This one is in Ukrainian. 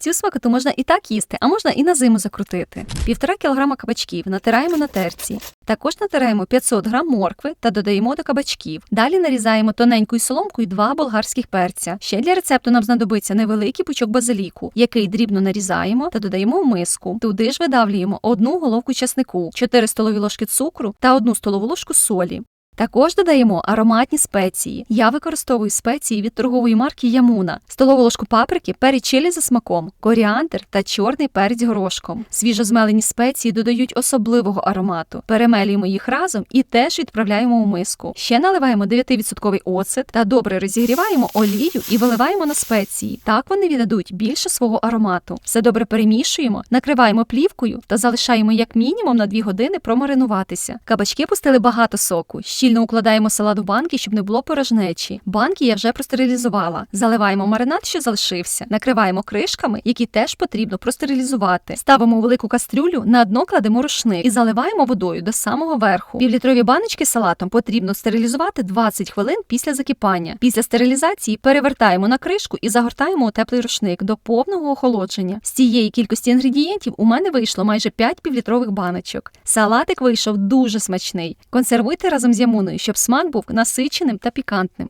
Цю смакоту можна і так їсти, а можна і на зиму закрутити. Півтора кілограма кабачків натираємо на терці. Також натираємо 500 грам моркви та додаємо до кабачків. Далі нарізаємо тоненькою соломкою два болгарських перця. Ще для рецепту нам знадобиться невеликий пучок базиліку, який дрібно нарізаємо та додаємо в миску. Туди ж видавлюємо одну головку часнику, 4 столові ложки цукру та одну столову ложку солі. Також додаємо ароматні спеції. Я використовую спеції від торгової марки Ямуна, столову ложку паприки, перець чилі за смаком, коріандр та чорний перець горошком. Свіжозмелені спеції додають особливого аромату. Перемелюємо їх разом і теж відправляємо у миску. Ще наливаємо 9% оцет та добре розігріваємо олію і виливаємо на спеції. Так вони віддадуть більше свого аромату. Все добре перемішуємо, накриваємо плівкою та залишаємо як мінімум на 2 години промаринуватися. Кабачки пустили багато соку. Щільно укладаємо салат у банки, щоб не було порожнечі. Банки я вже простерилізувала. Заливаємо маринад, що залишився, накриваємо кришками, які теж потрібно простерилізувати. Ставимо велику кастрюлю, на дно кладемо рушник і заливаємо водою до самого верху. Півлітрові баночки з салатом потрібно стерилізувати 20 хвилин після закипання. Після стерилізації перевертаємо на кришку і загортаємо у теплий рушник до повного охолодження. З цієї кількості інгредієнтів у мене вийшло майже 5 півлітрових баночок. Салатик вийшов дуже смачний. Консервуйте разом з ямуною, щоб смак був насиченим та пікантним.